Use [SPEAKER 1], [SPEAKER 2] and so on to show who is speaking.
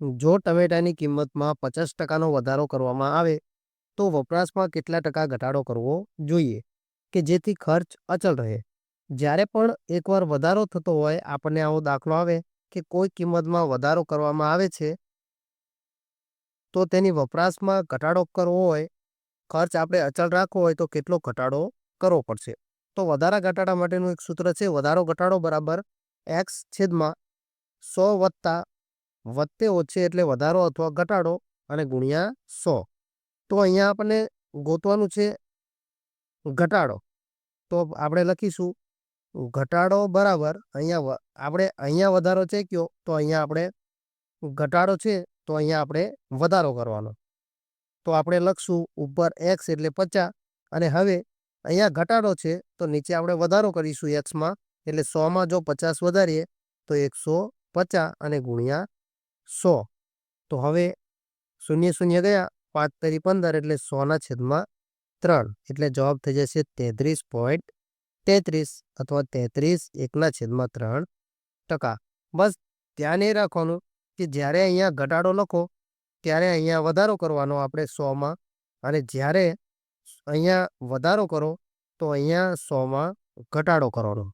[SPEAKER 1] જો ટમેટાની કિંમતમાં પચાસ ટકાનો વધારો કરવામાં આવે, તો વપરાશમાં કેટલા ટકા ઘટાડો કરવો જોઈએ કે જેથી ખર્ચ અચલ રહે? જ્યારે પણ એકવાર વધારો થતો હોય, આપણને આવો દાખલો આવે કે કોઈ કિંમતમાં વધારો કરવામાં આવે છે, તો તેની વપરાશમાં ઘટાડો કરવો હોય, ખર્ચ આપણે અચલ રાખવો હોય, તો કેટલો ઘટાડો કરવો પડશે? તો વધારા ઘટાડા માટેનું એક સૂત્ર છે, વધારો ઘટાડો બરાબર એક્સ છેદમાં સો વત્તા વત્તે ઓછે એટલે વધારો અથવા ઘટાડો અને ગુણ્યા સો. તો અહીંયા આપણને ગોતવાનું છે ઘટાડો. તો આપણે લખીશું ઘટાડો બરાબર અહીંયા આપણે અહીંયા વધારો છે કયો? તો અહીંયા આપણે ઘટાડો છે તો અહીંયા આપણે વધારો કરવાનો. તો આપણે લખશું ઉપર એક્સ એટલે પચાસ અને હવે અહીંયા ઘટાડો છે તો નીચે આપણે વધારો કરીશું એક્સમાં એટલે સોમાં જો પચાસ વધારીએ તો એકસો પચાસ અને ગુણ્યા સો. તો હવે શૂન્ય શૂન્ય ગયા, પાંચ તરી પંદર એટલે સોના છેદમાં ત્રણ. એટલે જવાબ થઈ જશે તેત્રીસ પોઈન્ટ તેત્રીસ અથવા તેત્રીસ એકના છેદમાં ત્રણ ટકા. બસ ધ્યાન એ રાખવાનું કે જ્યારે અહીંયા ઘટાડો લખો, ત્યારે અહીંયા વધારો કરવાનો આપણે સોમાં. અને જ્યારે અહીંયા વધારો કરો, તો અહીંયા સોમાં ઘટાડો કરવાનો.